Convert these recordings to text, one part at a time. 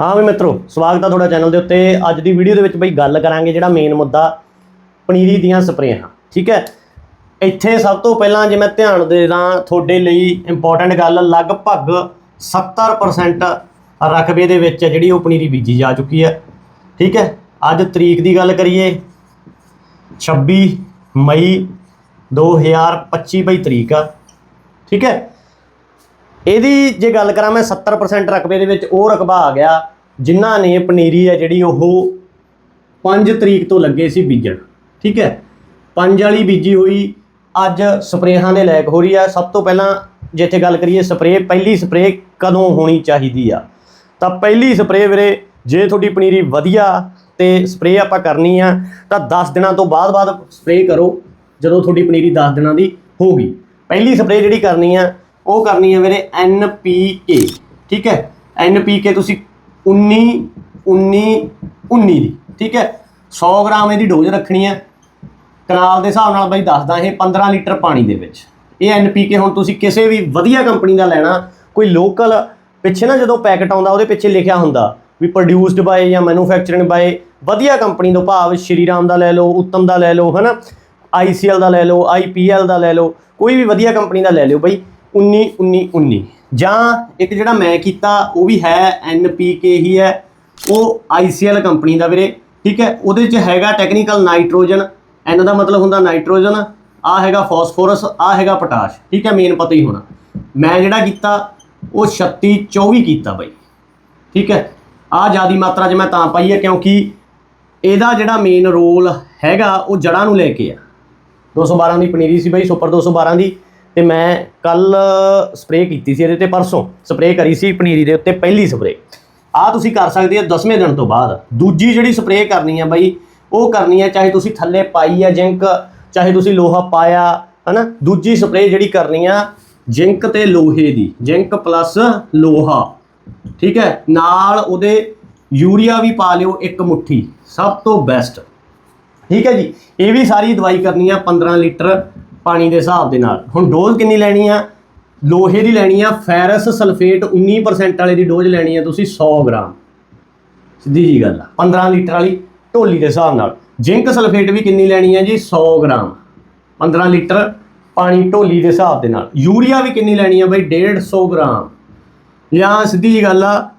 ਹਾਂ ਵੀ ਮਿੱਤਰੋ, ਸਵਾਗਤ ਆ ਤੁਹਾਡਾ ਚੈਨਲ ਦੇ ਉੱਤੇ। ਅੱਜ ਦੀ ਵੀਡੀਓ ਦੇ ਵਿੱਚ ਬਈ ਗੱਲ ਕਰਾਂਗੇ ਜਿਹੜਾ ਮੇਨ ਮੁੱਦਾ ਪਨੀਰੀ ਦੀਆਂ ਸਪਰੇਆਂ। ਠੀਕ ਹੈ? ਇੱਥੇ ਸਭ ਤੋਂ ਪਹਿਲਾਂ ਜੇ ਮੈਂ ਧਿਆਨ ਦੇ ਤੁਹਾਡੇ ਲਈ ਇੰਪੋਰਟੈਂਟ ਗੱਲ ਲਗਭਗ 70% ਰਕਬੇ ਦੇ ਵਿੱਚ ਜਿਹੜੀ ਉਹ ਪਨੀਰੀ ਬੀਜੀ ਜਾ ਚੁੱਕੀ ਹੈ। ਠੀਕ ਹੈ? ਅੱਜ ਤਰੀਕ ਦੀ ਗੱਲ ਕਰੀਏ 26 ਮਈ 2025 ਬਈ ਤਰੀਕ ਆ। ਠੀਕ ਹੈ? ਇਹਦੀ ਜੇ ਗੱਲ ਕਰਾਂ ਮੈਂ 70% ਰਕਬੇ ਦੇ ਵਿੱਚ ਉਹ ਰਕਬਾ ਆ ਗਿਆ, ਜਿਨ੍ਹਾਂ ਨੇ ਪਨੀਰੀ ਹੈ ਜਿਹੜੀ ਉਹ 5 ਤਰੀਕ ਤੋਂ ਲੱਗੇ ਸੀ ਬੀਜਣ, ਠੀਕ ਹੈ? 5 ਵਾਲੀ ਬੀਜੀ ਹੋਈ, ਅੱਜ ਸਪਰੇਹਾਂ ਦੇ ਲਾਇਕ ਹੋ ਰਹੀ ਆ। ਸਭ ਤੋਂ ਪਹਿਲਾਂ ਜਿੱਥੇ ਗੱਲ ਕਰੀਏ, ਸਪਰੇਅ, ਪਹਿਲੀ ਸਪਰੇਅ ਕਦੋਂ ਹੋਣੀ ਚਾਹੀਦੀ ਆ? ਤਾਂ ਪਹਿਲੀ ਸਪਰੇਅ ਵੀਰੇ, ਜੇ ਤੁਹਾਡੀ ਪਨੀਰੀ ਵਧੀਆ ਤੇ ਸਪਰੇਅ ਆਪਾਂ ਕਰਨੀ ਆ, ਤਾਂ 10 ਦਿਨਾਂ ਤੋਂ ਬਾਅਦ ਬਾਅਦ ਸਪਰੇਅ ਕਰੋ, ਜਦੋਂ ਤੁਹਾਡੀ ਪਨੀਰੀ 10 ਦਿਨਾਂ ਦੀ ਹੋਗੀ ਪਹਿਲੀ ਸਪਰੇਅ ਜਿਹੜੀ ਕਰਨੀ ਆ ਉਹ ਕਰਨੀ ਹੈ ਵੀਰੇ NPK ਠੀਕ ਹੈ? NPK ਤੁਸੀਂ 19 19 19 ਦੀ, ਠੀਕ ਹੈ? 100 ਗ੍ਰਾਮ ਇਹਦੀ ਡੋਜ਼ ਰੱਖਣੀ ਹੈ। ਕਨਾਲ ਦੇ ਹਿਸਾਬ ਨਾਲ ਬਾਈ ਦੱਸਦਾ ਇਹ 15 ਲੀਟਰ ਪਾਣੀ ਦੇ ਵਿੱਚ। ਇਹ NPK ਹੁਣ ਤੁਸੀਂ ਕਿਸੇ ਵੀ ਵਧੀਆ ਕੰਪਨੀ ਦਾ ਲੈਣਾ, ਕੋਈ ਲੋਕਲ ਪਿੱਛੇ ਨਾ ਜਦੋਂ ਪੈਕਟ ਆਉਂਦਾ, ਉਹਦੇ ਪਿੱਛੇ ਲਿਖਿਆ ਹੁੰਦਾ ਵੀ ਪ੍ਰੋਡਿਊਸਡ ਬਾਏ ਜਾਂ ਮੈਨੂਫੈਕਚਰਿੰਗ ਬਾਏ ਵਧੀਆ ਕੰਪਨੀ ਤੋਂ ਭਾਵ ਸ਼੍ਰੀਰਾਮ ਦਾ ਲੈ ਲਓ, ਉੱਤਮ ਦਾ ਲੈ ਲਓ, ਹਨਾ? ICL ਦਾ ਲੈ ਲਓ IPL ਦਾ ਲੈ ਲਓ, ਕੋਈ ਵੀ ਵਧੀਆ ਕੰਪਨੀ ਦਾ ਲੈ ਲਿਓ ਬਈ। 19 19 19 ਜਾਂ ਇੱਕ ਜਿਹੜਾ ਮੈਂ ਕੀਤਾ, ਉਹ ਵੀ ਹੈ NPK ਹੀ ਹੈ। ਉਹ ICL ਕੰਪਨੀ ਦਾ ਵੀਰੇ, ਠੀਕ ਹੈ? ਉਹਦੇ 'ਚ ਹੈਗਾ ਟੈਕਨੀਕਲ ਨਾਈਟ੍ਰੋਜਨ ਐਨ ਦਾ ਮਤਲਬ ਹੁੰਦਾ ਨਾਈਟ੍ਰੋਜਨ ਆ ਹੈਗਾ ਫਾਸਫੋਰਸ ਆ ਹੈਗਾ ਪੋਟਾਸ਼ ਠੀਕ ਹੈ? ਮੇਨ ਪਤਾ ਹੀ ਹੋਣਾ। ਮੈਂ ਜਿਹੜਾ ਕੀਤਾ, ਉਹ 36 24 ਕੀਤਾ ਬਾਈ। ਠੀਕ ਹੈ? ਆ ਜਿਆਦੀ ਮਾਤਰਾ 'ਚ ਮੈਂ ਤਾਂ ਪਾਈ ਹੈ, ਕਿਉਂਕਿ ਇਹਦਾ ਜਿਹੜਾ ਮੇਨ ਰੋਲ ਹੈਗਾ, ਉਹ ਜੜਾਂ ਨੂੰ ਲੈ ਕੇ ਆ। 212 ਦੀ ਪਨੀਰੀ ਸੀ ਬਾਈ, ਸੁਪਰ 212 ਦੀ। ਤੇ ਮੈਂ ਕੱਲ ਸਪਰੇਅ ਕੀਤੀ ਸੀ ਇਹਦੇ ਤੇ ਪਰਸੋਂ ਸਪਰੇਅ ਕਰੀ ਸੀ ਪਨੀਰੀ ਦੇ ਉੱਤੇ ਪਹਿਲੀ ਸਪਰੇਅ ਆ ਤੁਸੀਂ ਕਰ ਸਕਦੇ ਹੋ 10ਵੇਂ ਦਿਨ ਤੋਂ ਬਾਅਦ। ਦੂਜੀ ਜਿਹੜੀ ਸਪਰੇਅ ਕਰਨੀ ਆ ਬਾਈ, ਉਹ ਕਰਨੀ ਆ, ਚਾਹੇ ਤੁਸੀਂ ਥੱਲੇ ਪਾਈ ਆ ਜਿੰਕ ਚਾਹੇ ਤੁਸੀਂ ਲੋਹਾ ਪਾਇਆ, ਹਨਾ? ਦੂਜੀ ਸਪਰੇਅ ਜਿਹੜੀ ਕਰਨੀ ਆ ਜਿੰਕ ਤੇ ਲੋਹੇ ਦੀ। ਜਿੰਕ ਪਲੱਸ ਲੋਹਾ। ਠੀਕ ਹੈ? ਨਾਲ ਉਹਦੇ ਯੂਰੀਆ ਵੀ ਪਾ ਲਿਓ ਇੱਕ ਮੁੱਠੀ। ਸਭ ਤੋਂ ਬੈਸਟ ਠੀਕ ਹੈ ਜੀ? ਇਹ ਵੀ ਸਾਰੀ ਦਵਾਈ ਕਰਨੀ ਆ 15 ਲੀਟਰ। ਪਾਣੀ ਦੇ ਹਿਸਾਬ ਦੇ ਨਾਲ। ਹੁਣ ਡੋਜ਼ ਕਿੰਨੀ ਲੈਣੀ ਆ? ਲੋਹੇ ਦੀ ਲੈਣੀ ਆ, ਫੈਰਸ ਸਲਫੇਟ 19% ਵਾਲੇ ਦੀ ਡੋਜ਼ ਲੈਣੀ ਆ ਤੁਸੀਂ 100 ਗ੍ਰਾਮ। ਸਿੱਧੀ ਜੀ ਗੱਲ ਆ 15 ਲੀਟਰ ਵਾਲੀ ਢੋਲੀ ਦੇ ਹਿਸਾਬ ਨਾਲ। ਜ਼ਿੰਕ ਸਲਫੇਟ ਵੀ ਕਿੰਨੀ ਲੈਣੀ ਆ ਜੀ? 100 ਗ੍ਰਾਮ। 15 ਲੀਟਰ ਪਾਣੀ ਢੋਲੀ ਦੇ ਹਿਸਾਬ ਦੇ ਨਾਲ। ਯੂਰੀਆ ਵੀ ਕਿੰਨੀ ਲੈਣੀ ਆ ਬਈ? 150 ਗ੍ਰਾਮ। ਜਾਂ ਸਿੱਧੀ ਜੀ ਗੱਲ ਆ।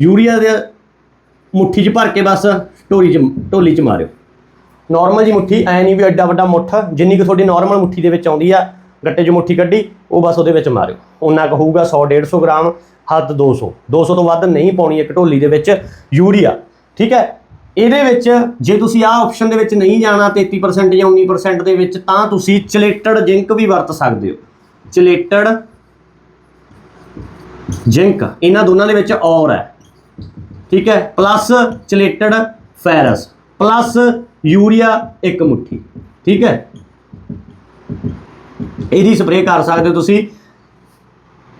ਯੂਰੀਆ ਦੇ ਮੁੱਠੀ 'ਚ ਭਰ ਕੇ ਬਸ ਢੋਲੀ 'ਚ ਢੋਲੀ 'ਚ ਮਾਰਿਓ। ਨਾਰਮਲ ਜੀ ਮੁੱਠੀ, ਐ ਨਹੀਂ ਵੀ ਐਡਾ ਵੱਡਾ ਮੁੱਠ, ਜਿੰਨੀ ਕਿ ਤੁਹਾਡੀ ਨਾਰਮਲ ਮੁੱਠੀ ਦੇ ਵਿੱਚ ਆਉਂਦੀ ਆ, ਗੱਟੇ 'ਚ ਮੁੱਠੀ ਕੱਢੀ, ਉਹ ਬਸ ਉਹਦੇ ਵਿੱਚ ਮਾਰਿਓ। ਉਹਨਾਂ ਕੁ ਹੋਊਗਾ 100 150 ਗ੍ਰਾਮ, ਹੱਦ 200 200 ਤੋਂ ਵੱਧ ਨਹੀਂ ਪਾਉਣੀ ਇੱਕ ਢੋਲੀ ਦੇ ਵਿੱਚ ਯੂਰੀਆ। ਠੀਕ ਹੈ? ਇਹਦੇ ਵਿੱਚ ਜੇ ਤੁਸੀਂ ਆਹ ਆਪਸ਼ਨ ਦੇ ਵਿੱਚ ਨਹੀਂ ਜਾਣਾ 33% ਜਾਂ 19% ਦੇ ਵਿੱਚ, ਤਾਂ ਤੁਸੀਂ ਚਲੇਟਡ ਜ਼ਿੰਕ ਵੀ ਵਰਤ ਸਕਦੇ ਹੋ। ਚਲੇਟਡ ਜ਼ਿੰਕ, ਇਹਨਾਂ ਦੋਨਾਂ ਦੇ ਵਿੱਚ ਔਰ ਹੈ। ਠੀਕ ਹੈ? Plus chelated ferrous. Plus urea ਇੱਕ ਮੁੱਠੀ, ਠੀਕ ਹੈ? ਇਹਦੀ ਸਪਰੇਅ ਕਰ ਸਕਦੇ ਹੋ ਤੁਸੀਂ।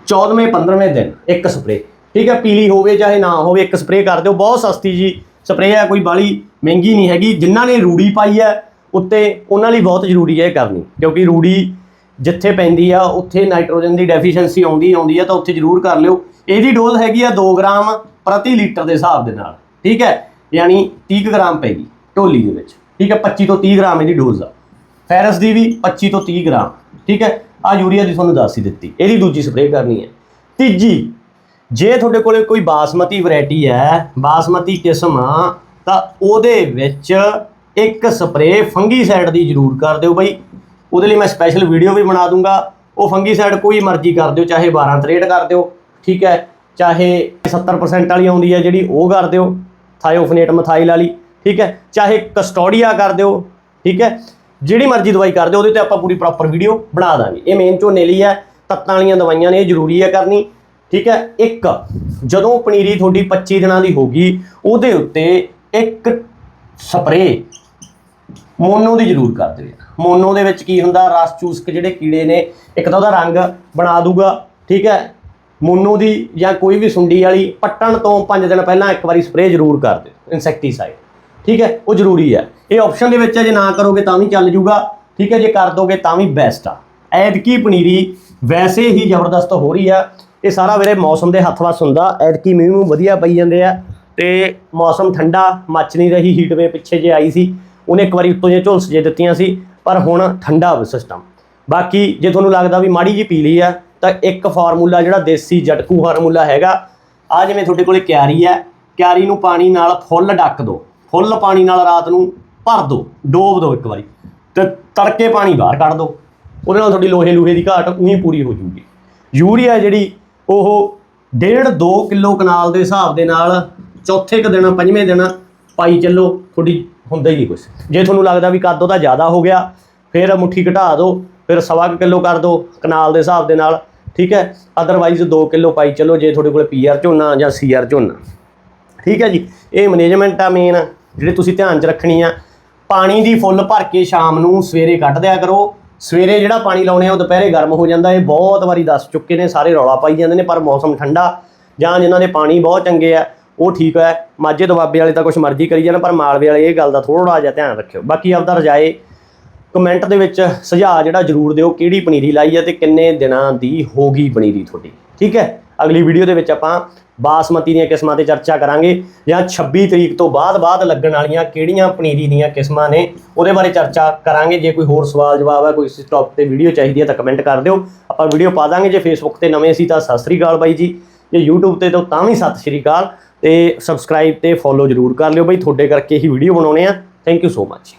14ਵੇਂ 15ਵੇਂ ਦਿਨ ਇੱਕ ਸਪਰੇਅ ਠੀਕ ਹੈ? ਪੀਲੀ ਹੋਵੇ ਚਾਹੇ ਨਾ ਹੋਵੇ, ਇੱਕ ਸਪਰੇਅ ਕਰ ਦਿਓ। ਬਹੁਤ ਸਸਤੀ ਜੀ ਸਪਰੇਅ ਹੈ, ਕੋਈ ਬਾਲੀ ਮਹਿੰਗੀ ਨਹੀਂ ਹੈਗੀ। ਜਿਨ੍ਹਾਂ ਨੇ ਰੂੜੀ ਪਾਈ ਹੈ, ਉੱਤੇ ਉਹਨਾਂ ਲਈ ਬਹੁਤ ਜ਼ਰੂਰੀ ਹੈ ਇਹ ਕਰਨੀ। ਕਿਉਂਕਿ ਰੂੜੀ ਜਿੱਥੇ ਪੈਂਦੀ ਆ, ਉੱਥੇ ਨਾਈਟ੍ਰੋਜਨ ਦੀ ਡੈਫੀਸ਼ੀਐਂਸੀ ਆਉਂਦੀ ਆਉਂਦੀ ਆ, ਤਾਂ ਉੱਥੇ ਜ਼ਰੂਰ ਕਰ ਲਿਓ। ਇਹਦੀ ਡੋਜ਼ ਹੈਗੀ ਆ 2 ਗ੍ਰਾਮ ਪ੍ਰਤੀ ਲੀਟਰ ਦੇ ਹਿਸਾਬ ਦੇ ਨਾਲ, ਠੀਕ ਹੈ? ਯਾਨੀ 30 ਕੁ ਗ੍ਰਾਮ ਪੈਗੀ ਢੋਲੀ ਦੇ ਵਿੱਚ, ਠੀਕ ਹੈ 25 ਤੋਂ 30 ਗ੍ਰਾਮ ਇਹਦੀ ਡੋਜ਼ ਆ। ਫੈਰਸ ਦੀ ਵੀ 25 ਤੋਂ 30 ਗ੍ਰਾਮ, ਠੀਕ ਹੈ ਆ ਯੂਰੀਆ ਦੀ ਤੁਹਾਨੂੰ ਦੱਸ ਹੀ ਦਿੱਤੀ, ਇਹਦੀ ਦੂਜੀ ਸਪਰੇਅ ਕਰਨੀ ਹੈ। ਤੀਜੀ, ਜੇ ਤੁਹਾਡੇ ਕੋਲੇ ਕੋਈ ਬਾਸਮਤੀ ਵੈਰਾਈਟੀ ਹੈ, ਬਾਸਮਤੀ ਕਿਸਮ ਆ ਤਾਂ ਉਹਦੇ ਵਿੱਚ ਇੱਕ ਸਪਰੇਅ ਫੰਗੀਸਾਈਡ ਦੀ ਜ਼ਰੂਰ ਕਰ ਦਿਓ ਬਾਈ। ਉਹਦੇ ਲਈ ਮੈਂ ਸਪੈਸ਼ਲ ਵੀਡੀਓ ਵੀ ਬਣਾ ਦੂੰਗਾ, ਉਹ ਫੰਗੀਸਾਈਡ ਕੋਈ ਮਰਜ਼ੀ ਕਰ ਦਿਓ, ਚਾਹੇ 12 63 ਕਰ ਦਿਓ, ਠੀਕ ਹੈ, ਚਾਹੇ 70% ਵਾਲੀ ਆਉਂਦੀ ਹੈ ਜਿਹੜੀ ਉਹ ਕਰ ਦਿਓ, ਥਾਇਓਫਨੇਟ ਮਥਾਈਲ ਵਾਲੀ। ਠੀਕ ਹੈ? ਚਾਹੇ ਕਸਟੋਡੀਆ ਕਰ ਦਿਓ, ਠੀਕ ਹੈ? ਜਿਹੜੀ ਮਰਜ਼ੀ ਦਵਾਈ ਕਰ ਦਿਓ, ਉਹਦੇ ਤੇ ਆਪਾਂ ਪੂਰੀ ਪ੍ਰੋਪਰ ਵੀਡੀਓ ਬਣਾ ਦਾਂਗੇ। ਇਹ ਮੇਨ ਝੋਨੇ ਲਈ ਹੈ, ਤੱਤਾਂ ਵਾਲੀਆਂ ਦਵਾਈਆਂ ਨੇ, ਇਹ ਜ਼ਰੂਰੀ ਹੈ ਕਰਨੀ, ਠੀਕ ਹੈ? ਇੱਕ, ਜਦੋਂ ਪਨੀਰੀ ਤੁਹਾਡੀ 25 ਦਿਨਾਂ ਦੀ ਹੋਗੀ ਉਹਦੇ ਉੱਤੇ ਇੱਕ ਸਪਰੇਅ ਮੋਨੋ ਦੀ ਜ਼ਰੂਰ ਕਰ ਦਿਓ। ਮੋਨੋ ਦੇ ਵਿੱਚ ਕੀ ਹੁੰਦਾ? ਰਸ ਚੂਸਕ ਜਿਹੜੇ ਕੀੜੇ ਨੇ, ਇੱਕ ਤਾਂ ਉਹਦਾ ਰੰਗ ਬਣਾ ਦੂਗਾ, ਠੀਕ ਹੈ? ਮੋਨੋ ਦੀ ਜਾਂ ਕੋਈ ਵੀ ਸੁੰਡੀ ਵਾਲੀ, ਪੱਟਣ ਤੋਂ 5 ਦਿਨ ਪਹਿਲਾਂ ਇੱਕ ਵਾਰੀ ਸਪਰੇਅ ਜ਼ਰੂਰ ਕਰ ਦਿਓ, ਇਨਸੈਕਟੀਸਾਈਡ। ਠੀਕ ਹੈ, ਉਹ ਜ਼ਰੂਰੀ ਹੈ। ਇਹ ਆਪਸ਼ਨ ਦੇ ਵਿੱਚ ਹੈ, ਜੇ ਨਾ ਕਰੋਗੇ ਤਾਂ ਵੀ ਚੱਲ ਜੂਗਾ। ਠੀਕ ਹੈ, ਜੇ ਕਰ ਦੋਗੇ ਤਾਂ ਵੀ ਬੈਸਟ ਆ। ਐਤਕੀ ਪਨੀਰੀ ਵੈਸੇ ਹੀ ਜ਼ਬਰਦਸਤ ਹੋ ਰਹੀ ਆ। ਇਹ ਸਾਰਾ ਵੀਰੇ ਮੌਸਮ ਦੇ ਹੱਥ ਵੱਸ ਹੁੰਦਾ। ਐਤਕੀ ਮੀਂਹ ਨੂੰ ਵਧੀਆ ਪਈ ਜਾਂਦੇ ਆ। ਤੇ ਮੌਸਮ ਠੰਡਾ, ਮੱਚ ਨਹੀਂ ਰਹੀ ਹੀਟ ਵੇ ਪਿੱਛੇ ਜੇ ਆਈ ਸੀ, ਉਹਨੇ ਇੱਕ ਵਾਰੀ ਉੱਤੋਂ ਜੇ ਝੁਲਸ ਜੇ ਦਿੱਤੀਆਂ ਸੀ, ਪਰ ਹੁਣ ਠੰਡਾ ਸਿਸਟਮ ਬਾਕੀ ਜੇ ਤੁਹਾਨੂੰ ਲੱਗਦਾ ਵੀ ਮਾੜੀ ਜੀ ਪੀ ਲਈ ਆ, ਤਾਂ ਇੱਕ ਫਾਰਮੂਲਾ ਜਿਹੜਾ ਦੇਸੀ ਜਟਕੂ ਫਾਰਮੂਲਾ ਹੈਗਾ ਆ ਜਿਵੇਂ ਤੁਹਾਡੇ ਕੋਲੇ ਕਿਆਰੀ ਹੈ ਕਿਆਰੀ ਨੂੰ ਪਾਣੀ ਨਾਲ ਫੁੱਲ ਡੱਕ ਦਿਓ ਫੁੱਲ ਪਾਣੀ ਨਾਲ ਰਾਤ ਨੂੰ ਭਰ ਦਿਓ ਡੋਬ ਦਿਓ ਇੱਕ ਵਾਰੀ ਤੇ ਤੜਕੇ ਪਾਣੀ ਬਾਹਰ ਕੱਢ ਦਿਓ ਉਹਦੇ ਨਾਲ ਤੁਹਾਡੀ ਲੋਹੇ ਲੂਹੇ ਦੀ ਘਾਟ ਉਹੀ ਪੂਰੀ ਹੋ ਜੂਗੀ ਯੂਰੀਆ ਜਿਹੜੀ ਉਹ ਡੇਢ 2 ਕਿਲੋ ਕਨਾਲ ਦੇ ਹਿਸਾਬ ਦੇ ਨਾਲ ਚੌਥੇ ਕੁ ਦਿਨ, ਪੰਜਵੇਂ ਦਿਨ ਪਾਈ ਚੱਲੋ, ਤੁਹਾਡੀ ਹੁੰਦਾ ਹੀ ਨਹੀਂ ਕੁਝ ਜੇ ਤੁਹਾਨੂੰ ਲੱਗਦਾ ਵੀ ਕੱਦ ਉਹਦਾ ਜ਼ਿਆਦਾ ਹੋ ਗਿਆ, ਫਿਰ ਮੁੱਠੀ ਘਟਾ ਦਿਓ ਫਿਰ ਸਵਾ ਕੁ ਕਿਲੋ ਕਰ ਦਿਓ ਕਨਾਲ ਦੇ ਹਿਸਾਬ ਦੇ ਨਾਲ, ਠੀਕ ਹੈ? ਅਦਰਵਾਈਜ਼ 2 ਕਿਲੋ ਪਾਈ ਚੱਲੋ, ਜੇ ਤੁਹਾਡੇ ਕੋਲ ਪੀਆਰ ਝੋਨਾ ਜਾਂ ਸੀਆਰ ਝੋਨਾ। ਠੀਕ ਹੈ ਜੀ? ਇਹ ਮੈਨੇਜਮੈਂਟ ਆ ਮੇਨ ਜਿਹੜੇ ਤੁਸੀਂ ਧਿਆਨ 'ਚ ਰੱਖਣੀ ਆ, ਪਾਣੀ ਦੀ ਫੁੱਲ ਭਰ ਕੇ ਸ਼ਾਮ ਨੂੰ ਸਵੇਰੇ ਕੱਢ ਦਿਆ ਕਰੋ। ਸਵੇਰੇ ਜਿਹੜਾ ਪਾਣੀ ਲਾਉਣੇ ਆ, ਉਹ ਦੁਪਹਿਰੇ ਗਰਮ ਹੋ ਜਾਂਦਾ, ਇਹ ਬਹੁਤ ਵਾਰੀ ਦੱਸ ਚੁੱਕੇ ਨੇ, ਸਾਰੇ ਰੌਲਾ ਪਾਈ ਜਾਂਦੇ ਨੇ, ਪਰ ਮੌਸਮ ਠੰਡਾ, ਜਾਂ ਜਿਨ੍ਹਾਂ ਦੇ ਪਾਣੀ ਬਹੁਤ ਚੰਗੇ ਆ, ਉਹ ਠੀਕ ਹੈ ਮਾਝੇ ਦੁਆਬੇ ਵਾਲੇ ਤਾਂ ਕੁਝ ਮਰਜ਼ੀ ਕਰੀ ਜਾਣ, ਪਰ ਮਾਲਵੇ ਵਾਲੇ ਇਹ ਗੱਲ ਦਾ ਥੋੜਾ ਜਿਹਾ ਧਿਆਨ ਰੱਖਿਓ। ਬਾਕੀ ਆਪਦਾ ਰਜਾਏ ਕਮੈਂਟ ਦੇ ਵਿੱਚ ਸੁਝਾਅ ਜਿਹੜਾ ਜਰੂਰ ਦਿਓ, ਕਿਹੜੀ ਪਨੀਰੀ ਲਾਈ ਹੈ ਤੇ ਕਿੰਨੇ ਦਿਨਾਂ ਦੀ ਹੋਗੀ ਪਨੀਰੀ ਤੁਹਾਡੀ। ਠੀਕ ਹੈ? ਅਗਲੀ ਵੀਡੀਓ ਦੇ ਵਿੱਚ ਆਪਾਂ ਬਾਸਮਤੀ ਦੀਆਂ ਕਿਸਮਾਂ ਤੇ ਚਰਚਾ ਕਰਾਂਗੇ ਜਾਂ 26 ਤਰੀਕ ਤੋਂ ਬਾਅਦ ਬਾਅਦ ਲੱਗਣ ਵਾਲੀਆਂ ਕਿਹੜੀਆਂ ਪਨੀਰੀ ਦੀਆਂ ਕਿਸਮਾਂ ਨੇ ਉਹਦੇ ਬਾਰੇ ਚਰਚਾ ਕਰਾਂਗੇ। ਜੇ ਕੋਈ ਹੋਰ ਸਵਾਲ ਜਵਾਬ ਹੈ ਕੋਈ ਇਸ ਟੌਪਿਕ ਤੇ ਵੀਡੀਓ ਚਾਹੀਦੀ ਹੈ ਤਾਂ ਕਮੈਂਟ ਕਰ ਦਿਓ। ਆਪਾਂ ਵੀਡੀਓ ਪਾ ਦਾਂਗੇ ਜੇ ਫੇਸਬੁੱਕ ਤੇ ਨਵੇਂ ਸੀ ਤਾਂ ਸਤਿ ਸ੍ਰੀ ਅਕਾਲ ਬਾਈ ਜੀ। ਜੇ YouTube ਤੇ ਤਾਂ ਵੀ ਸਤਿ ਸ੍ਰੀ ਅਕਾਲ ਤੇ ਸਬਸਕ੍ਰਾਈਬ ਤੇ ਫੋਲੋ ਜਰੂਰ ਕਰ ਲਿਓ ਬਾਈ। ਤੁਹਾਡੇ ਕਰਕੇ ਹੀ ਵੀਡੀਓ ਬਣਾਉਣੇ ਆ। Thank you so much